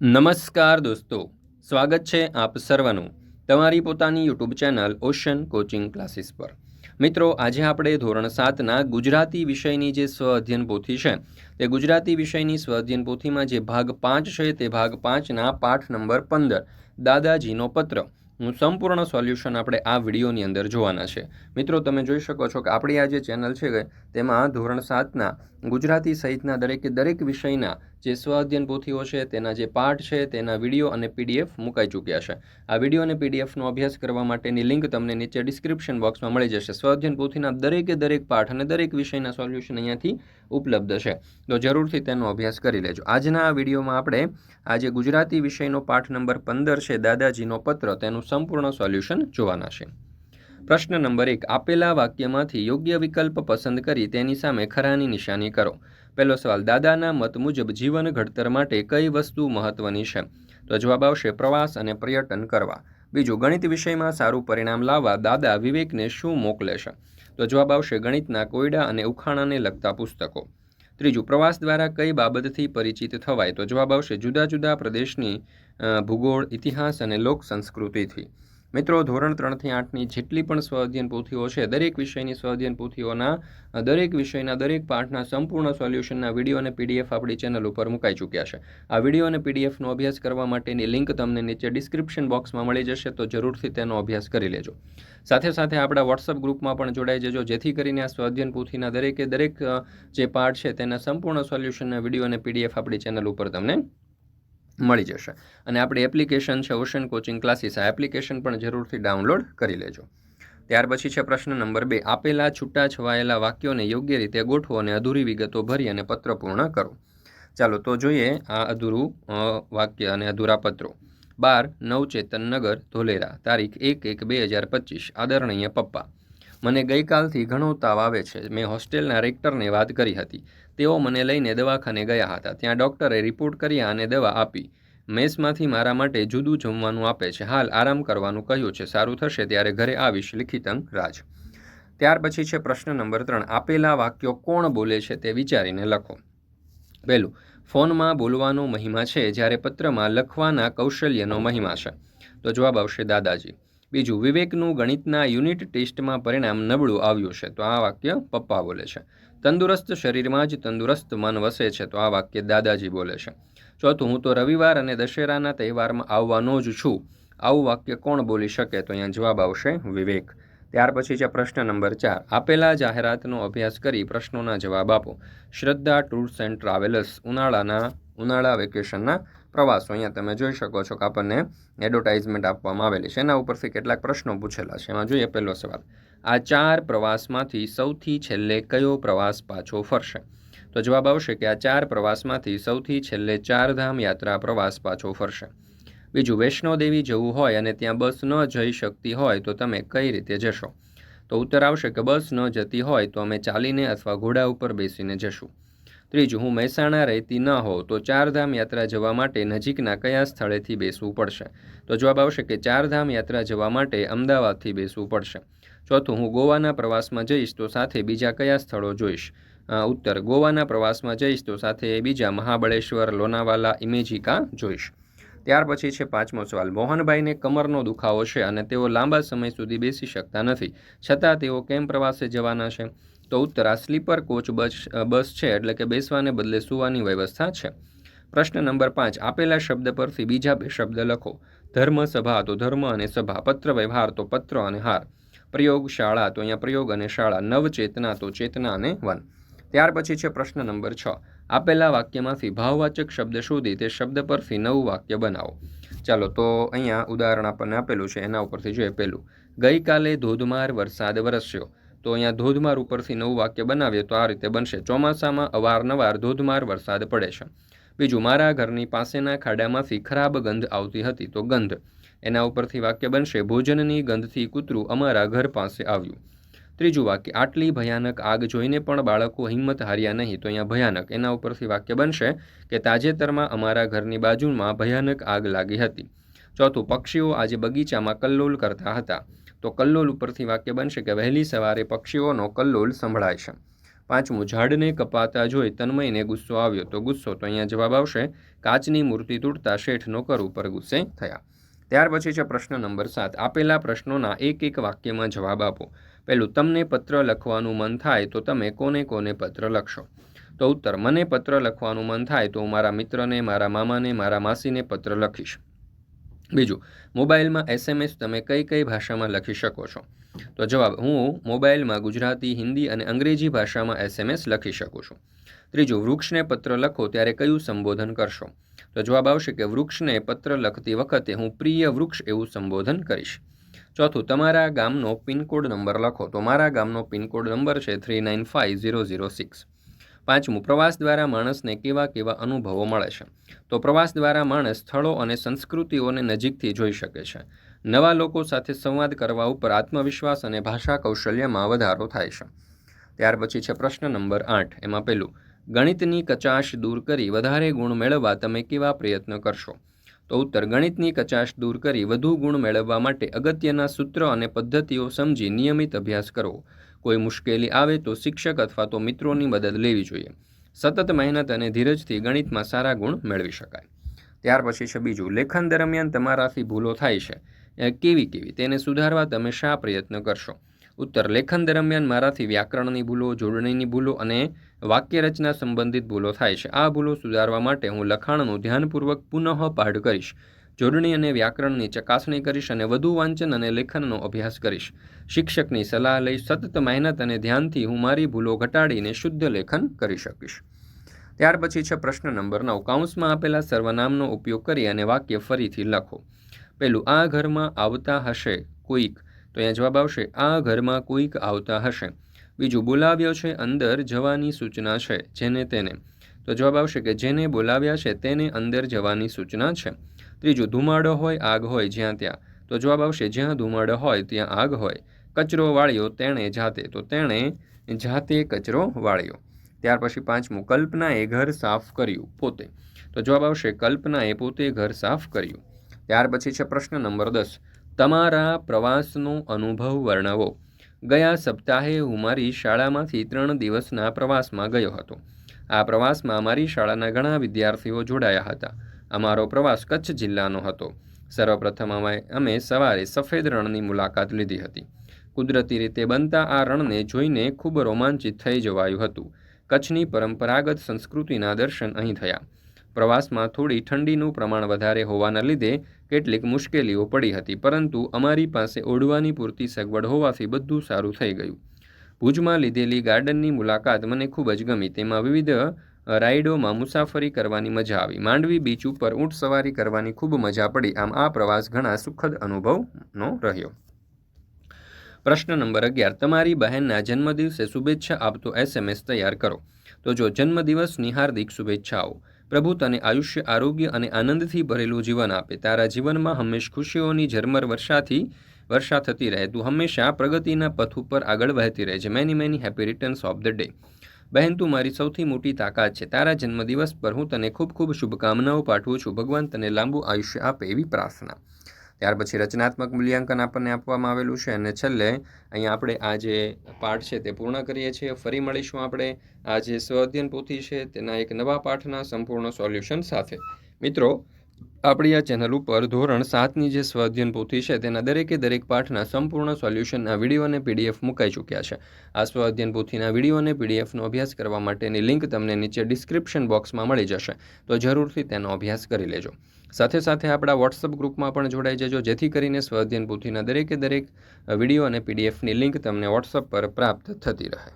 નમસ્કાર દોસ્તો, સ્વાગત છે આપ સર્વનું તમારી પોતાની YouTube channel ocean coaching classes પર. મિત્રો, આજે આપણે ધોરણ સાતના ગુજરાતી વિષયની જે સ્વ અધ્યયન પોથી છે, તે ગુજરાતી વિષયની સ્વ અધ્યયન પોથીમાં જે ભાગ પાંચ છે, તે ભાગ પાંચના પાઠ નંબર પંદર, દાદાજીનો પત્રનું સંપૂર્ણ સોલ્યુશન આપણે આ વિડીયોની અંદર જોવાના છે. મિત્રો, તમે જોઈ શકો છો કે આપણી આ જે ચેનલ છે, તેમાં ધોરણ સાતના ગુજરાતી સહિતના દરેકે દરેક વિષયના જે સ્વ અધ્યયન પોથીઓ છે, તેના જે પાઠ છે, તેના વીડિયો અને પીડીએફ મુકાઈ ચૂક્યા છે. આ વીડિયો અને પીડીએફનો અભ્યાસ કરવા માટેની લિંક તમને નીચે ડિસ્ક્રિપ્શન બોક્સમાં મળી જશે. સ્વ અધ્યયન પોથીના દરેકે દરેક પાઠ અને દરેક વિષયના સોલ્યુશન અહીંયાથી ઉપલબ્ધ છે. તો જરૂરથી તેનો અભ્યાસ કરી લેજો. આજના આ વિડીયોમાં આપણે આજે ગુજરાતી વિષયનો પાઠ નંબર પંદર છે, દાદાજીનો પત્ર, તેનું સંપૂર્ણ સોલ્યુશન જોવાના છે. પ્રશ્ન નંબર એક, આપેલા વાક્યમાંથી યોગ્ય વિકલ્પ પસંદ કરી તેની સામે ખરાની નિશાની કરો. પહેલો સવાલ, દાદાના મત મુજબ જીવન ઘડતર માટે કઈ વસ્તુ મહત્વની છે? તો જવાબ આવશે, પ્રવાસ અને પર્યટન કરવા. બીજું, ગણિત વિષયમાં સારું પરિણામ લાવવા દાદા વિવેકને શું મોકલે છે? તો જવાબ આવશે, ગણિતના કોયડા અને ઉખાણાને લગતા પુસ્તકો. ત્રીજું, પ્રવાસ દ્વારા કઈ બાબતથી પરિચિત થવાય? તો જવાબ આવશે, જુદા જુદા પ્રદેશની ભૂગોળ, ઇતિહાસ અને લોક સંસ્કૃતિથી. મિત્રો, ધોરણ ત્રણથી આઠની જેટલી પણ સ્વઅધ્યયન પોથીઓ છે, દરેક વિષયની સ્વઅધ્યયન પોથીઓના દરેક વિષયના, દરેક પાઠના સંપૂર્ણ સોલ્યુશનના વીડિયો અને પીડીએફ આપણી ચેનલ ઉપર મુકાઈ ચૂક્યા છે. આ વીડિયો અને પીડીએફનો અભ્યાસ કરવા માટેની લિંક તમને નીચે ડિસ્ક્રિપ્શન બોક્સમાં મળી જશે, તો જરૂરથી તેનો અભ્યાસ કરી લેજો. સાથે સાથે આપણા વોટ્સઅપ ગ્રુપમાં પણ જોડાઈ જજો, જેથી કરીને આ સ્વાધ્યન પોથીના દરેકે દરેક જે પાઠ છે, તેના સંપૂર્ણ સોલ્યુશનના વીડિયો અને પીડીએફ આપણી ચેનલ ઉપર તમને મળી જશે. અને આપણી એપ્લિકેશન છે ઓશન કોચિંગ ક્લાસીસ આ એપ્લિકેશન પણ જરૂરથી ડાઉનલોડ કરી લેજો. ત્યાર પછી છે પ્રશ્ન નંબર બે. આપેલા છૂટા છવાયેલા વાક્યોને યોગ્ય રીતે ગોઠવો અને અધૂરી વિગતો ભરી અને પત્ર પૂર્ણ કરો. ચાલો, તો જોઈએ આ અધૂરું વાક્ય અને અધૂરા પત્રો. બાર, નવચેતન નગર, ધોલેરા. તારીખ એક એક બે હજાર પચીસ. આદરણીય પપ્પા. મને ગઈકાલથી ઘણો તાવ આવે છે. મેં હોસ્ટેલના રેક્ટરને વાત કરી હતી. તેઓ મને લઈને દવાખાને ગયા હતા. ત્યાં ડૉક્ટરે રિપોર્ટ કર્યા અને દવા આપી. મેસમાંથી મારા માટે જુદું જમવાનું આપે છે. હાલ આરામ કરવાનું કહ્યું છે. સારું થશે ત્યારે ઘરે આવીશ લિખિતંગ રાજ ત્યાર પછી છે પ્રશ્ન નંબર ત્રણ. આપેલા વાક્યો કોણ બોલે છે તે વિચારીને લખો. પહેલું, ફોનમાં બોલવાનો મહિમા છે જ્યારે પત્રમાં લખવાના કૌશલ્યનો મહિમા છે. તો જવાબ આવશે દાદાજી. બીજું, વિવેકનું ગણિતના યુનિટ ટેસ્ટમાં પરિણામ નબળું આવ્યું છે. તો આ વાક્ય પપ્પા બોલે છે. તંદુરસ્ત શરીરમાં જ તંદુરસ્ત મન વસે છે, તો આ વાક્ય દાદાજી બોલે છે. ચોથું, હું તો રવિવાર અને દશેરાના તહેવારમાં આવવાનો જ છું. આવું વાક્ય કોણ બોલી શકે? તો અહીંયા જવાબ આવશે વિવેક. ત્યાર પછી છે પ્રશ્ન નંબર ચાર. આપેલા જાહેરાતનો અભ્યાસ કરી પ્રશ્નોના જવાબ આપો. શ્રદ્ધા ટૂર્સ એન્ડ ટ્રાવેલર્સ, ઉનાળાના, ઉનાળા વેકેશનના પ્રવાસો. અહીંયા તમે જોઈ શકો છો કે આપણને એડવર્ટાઇઝમેન્ટ આપવામાં આવેલી છે. એના ઉપરથી કેટલાક પ્રશ્નો પૂછેલા છે. એમાં જોઈએ પહેલો સવાલ. આ ચાર પ્રવાસમાંથી સૌથી છેલ્લે કયો પ્રવાસ પાછો ફરશે? તો જવાબ આવશે કે આ ચાર પ્રવાસમાંથી સૌથી છેલ્લે ચારધામ યાત્રા પ્રવાસ પાછો ફરશે. બીજું, વૈષ્ણોદેવી જવું હોય અને ત્યાં બસ ન જઈ શકતી હોય તો તમે કઈ રીતે જશો? તો ઉત્તર આવશે કે બસ ન જતી હોય તો અમે ચાલીને અથવા ઘોડા ઉપર બેસીને જશું. ત્રીજું, હું મહેસાણા રહેતી ન હોઉં તો ચારધામ યાત્રા જવા માટે નજીકના કયા સ્થળેથી બેસવું પડશે? તો જવાબ આવશે કે ચારધામ યાત્રા જવા માટે અમદાવાદથી બેસવું પડશે. ચોથું હું ગોવાના પ્રવાસમાં જઈશ, તો સાથે બીજા કયા સ્થળો જોઈશ? ઉત્તર, ગોવાના પ્રવાસમાં જઈશ, તો સાથે બીજા મહાબળેશ્વર, લોનાવાલા, ઇમેજિકા જોઈશ. ત્યાર પછી છે પાંચમો સવાલ. મોહનભાઈને કમરનો દુખાવો છે અને તેઓ લાંબા સમય સુધી બેસી શકતા નથી. છતાં તેઓ કેમ પ્રવાસે જવાના છે? તો ઉત્તર, આ સ્લીપર કોચ બસ બસ છે, એટલે કે બેસવાને બદલે સુવાની વ્યવસ્થા છે. પ્રશ્ન નંબર પાંચ. આપેલા શબ્દ પરથી બીજા બે શબ્દ લખો. ધર્મ સભા તો ધર્મ અને સભા. પત્ર વ્યવહાર તો પત્ર અને હાર. પ્રયોગ શાળા, તો અહીંયા પ્રયોગ અને શાળા, નવચેતના, તો ચેતના અને વન. ત્યાર પછી છે પ્રશ્ન નંબર છ. આપેલા વાક્યમાંથી ભાવવાચક શબ્દ શોધી તે શબ્દ પરથી નવું વાક્ય બનાવો. ચાલો, તો અહીંયા ઉદાહરણ આપણને આપેલું છે, એના ઉપરથી જોઈએ પેલું. ગઈકાલે ધોધમાર વરસાદ વરસ્યો. તો અહીંયા ધોધમાર ઉપરથી નવું વાક્ય બનાવીએ તો આ રીતે બનશે. ચોમાસામાં અવારનવાર ધોધમાર વરસાદ પડે છે. બીજું, મારા ઘરની પાસેના ખાડામાંથી ખરાબ ગંધ આવતી હતી, તો ગંધ. એના ઉપરથી વાક્ય બનશે, ભોજનની ગંધથી કૂતરું અમારા ઘર પાસે આવ્યું. ત્રીજું વાક્ય, આટલી ભયાનક આગ જોઈને પણ બાળકો હિંમત હાર્યા નહીં. તો અહીંયા ભયાનક, એના ઉપરથી વાક્ય બનશે કે, તાજેતરમાં અમારા ઘરની બાજુમાં ભયાનક આગ લાગી હતી. ચોથું, પક્ષીઓ આજે બગીચામાં કલ્લોલ કરતા હતા. તો કલ્લોલ ઉપરથી વાક્ય બનશે કે, વહેલી સવારે પક્ષીઓનો કલ્લોલ સંભળાય છે. પાંચમું, ઝાડને કપાતા જોઈ તન્મયને ગુસ્સો આવ્યો. તો ગુસ્સો, તો અહીંયા જવાબ આવશે, કાચની મૂર્તિ તૂટતા શેઠ નોકર ઉપર ગુસ્સે થયા. ત્યાર પછી છે પ્રશ્ન નંબર સાત. આપેલા પ્રશ્નોના એક એક વાક્યમાં જવાબ આપો. પહેલું, તમને પત્ર લખવાનું મન થાય તો તમે કોને કોને પત્ર લખશો? તો ઉત્તર, મને પત્ર લખવાનું મન થાય તો હું મારા મિત્રને, મારા મામાને, મારા માસીને પત્ર લખીશ. બીજું, મોબાઈલમાં એસએમએસ તમે કઈ કઈ ભાષામાં લખી શકો છો? તો જવાબ, હું મોબાઈલમાં ગુજરાતી, હિન્દી અને અંગ્રેજી ભાષામાં એસએમએસ લખી શકું છું. ત્રીજું, વૃક્ષને પત્ર લખો ત્યારે કયું સંબોધન કરશો? તો જવાબ આવશે કે વૃક્ષને પત્ર લખતી વખતે હું પ્રિય વૃક્ષ એવું સંબોધન કરીશ. ચોથું, તમારા ગામનો પિનકોડ નંબર લખો. તો મારા ગામનો પિનકોડ નંબર છે three nine five zero zero six. પાંચમું, પ્રવાસ દ્વારા માણસને કેવા કેવા અનુભવો મળે છે? તો પ્રવાસ દ્વારા માણસ સ્થળો અને સંસ્કૃતિઓને નજીકથી જોઈ શકે છે. નવા લોકો સાથે સંવાદ કરવા ઉપર આત્મવિશ્વાસ અને ભાષા કૌશલ્યમાં વધારો થાય છે. ત્યાર પછી છે પ્રશ્ન નંબર આઠ, એમાં પહેલું, ગણિતની કચાશ દૂર કરી વધારે ગુણ મેળવવા તમે કેવા પ્રયત્ન કરશો? તો ઉત્તર, ગણિતની કચાશ દૂર કરી વધુ ગુણ મેળવવા માટે અગત્યના સૂત્ર અને પદ્ધતિઓ સમજી નિયમિત અભ્યાસ કરવો. કોઈ મુશ્કેલી આવે તો શિક્ષક અથવા તો મિત્રોની મદદ લેવી જોઈએ. સતત મહેનત અને ધીરજથી ગણિતમાં સારા ગુણ મેળવી શકાય. ત્યાર પછી છે બીજું, લેખન દરમિયાન તમારાથી ભૂલો થાય છે. કેવી કેવી? તેને સુધારવા તમે શા પ્રયત્ન કરશો? ઉત્તર, લેખન દરમિયાન મારાથી વ્યાકરણની ભૂલો, જોડણીની ભૂલો અને વાક્ય રચના સંબંધિત ભૂલો થાય છે. આ ભૂલો સુધારવા માટે હું લખાણનું ધ્યાનપૂર્વક પુનઃ પાઠ કરીશ. જોડણી અને વ્યાકરણની ચકાસણી કરીશ અને વધુ વાંચન અને લેખનનો અભ્યાસ કરીશ. શિક્ષકની સલાહ લઈ સતત મહેનત અને ધ્યાનથી હું મારી ભૂલો ઘટાડીને શુદ્ધ લેખન કરી શકીશ. ત્યાર પછી છે પ્રશ્ન નંબર નવ કાઉન્સમાં આપેલા સર્વનામનો ઉપયોગ કરી અને વાક્ય ફરીથી લખો. પહેલું આ ઘરમાં આવતા હશે કોઈક. તો અહીંયા જવાબ આવશે, આ ઘરમાં કોઈક આવતા હશે. બીજું, બોલાવ્યો છે અંદર જવાની સૂચના છે, જેને તેને. તો જવાબ આવશે કે, જેને બોલાવ્યા છે તેને અંદર જવાની સૂચના છે. ત્રીજું, ધુમાડો હોય, આગ હોય, જ્યાં ત્યાં. તો જવાબ આવશે, જ્યાં ધુમાડો હોય, ત્યાં આગ હોય. કચરો વાળ્યો તેણે જાતે, તો તેણે જાતે કચરો વાળ્યો. ત્યાર પછી પાંચમું, કલ્પનાએ ઘર સાફ કર્યું, પોતે. તો જવાબ આવશે, કલ્પનાએ પોતે ઘર સાફ કર્યું. ત્યાર પછી છે પ્રશ્ન નંબર દસ. તમારા પ્રવાસનો અનુભવ વર્ણવો. ગયા સપ્તાહે હું મારી શાળામાંથી ત્રણ દિવસના પ્રવાસમાં ગયો હતો. આ પ્રવાસમાં મારી શાળાના ઘણા વિદ્યાર્થીઓ જોડાયા હતા. અમારો પ્રવાસ કચ્છ જિલ્લાનો હતો. સર્વપ્રથમ અમે અમે સવારે સફેદ રણની મુલાકાત લીધી હતી. કુદરતી રીતે બનતા આ રણને જોઈને ખૂબ રોમાંચિત થઈ જવાયું હતું. કચ્છની પરંપરાગત સંસ્કૃતિના દર્શન અહીં થયા. પ્રવાસમાં થોડી ઠંડીનું પ્રમાણ વધારે હોવાના લીધે કેટલીક મુશ્કેલીઓ પડી હતી, પરંતુ અમારી પાસે ઓઢવાની પૂરતી સગવડ હોવાથી બધું સારું થઈ ગયું. ભુજમાં લીધેલી ગાર્ડનની મુલાકાત મને ખૂબ જ ગમી. તેમાં વિવિધ રાઇડોમાં મુસાફરી કરવાની મજા આવી. માંડવી બીચ ઉપર ઊંટ સવારી કરવાની ખૂબ મજા પડી. આમ આ પ્રવાસ ઘણા સુખદ અનુભવનો રહ્યો. પ્રશ્ન નંબર અગિયાર. તમારી બહેનના જન્મદિવસે શુભેચ્છા આપતો એસએમએસ તૈયાર કરો. તો જો જન્મદિવસની હાર્દિક શુભેચ્છાઓ. પ્રભુ તને આયુષ્ય, આરોગ્ય અને આનંદથી ભરેલું જીવન આપે. તારા જીવનમાં હંમેશ ખુશીઓની ઝરમર વર્ષાથી, વર્ષા થતી રહે. તું હંમેશા પ્રગતિના પથ ઉપર આગળ વહેતી રહે છે many many happy returns of the day બહેન, તું મારી સૌથી મોટી તાકાત છે. તારા જન્મદિવસ પર હું તને ખૂબ ખૂબ શુભકામનાઓ પાઠવું છું. ભગવાન તને લાંબુ આયુષ્ય આપે એવી પ્રાર્થના. ત્યાર પછી રચનાત્મક મૂલ્યાંકન આપણને આપવામાં આવેલું છે અને છેલ્લે અહીંયા આપણે આ જે પાઠ છે તે પૂર્ણ કરીએ છીએ. ફરી મળીશું આપણે આ જે સ્વ અધ્યયન પોથી છે તેના એક નવા પાઠના સંપૂર્ણ સોલ્યુશન સાથે. મિત્રો આપણી આ ચેનલ ઉપર ધોરણ સાતની જે સ્વાધ્યન પોથી છે, તેના દરેકે દરેક પાઠના સંપૂર્ણ સોલ્યુશનના વીડિયો અને પીડીએફ મુકાઈ ચૂક્યા છે. આ સ્વાધ્યન પોથીના વીડિયો અને પીડીએફનો અભ્યાસ કરવા માટેની લિંક તમને નીચે ડિસ્ક્રિપ્શન બોક્સમાં મળી જશે, તો જરૂરથી તેનો અભ્યાસ કરી લેજો. સાથે સાથે આપણા વોટ્સઅપ ગ્રુપમાં પણ જોડાઈ જજો, જેથી કરીને સ્વાધ્યન પોથીના દરેકે દરેક વીડિયો અને પીડીએફની લિંક તમને વોટ્સઅપ પર પ્રાપ્ત થતી રહે.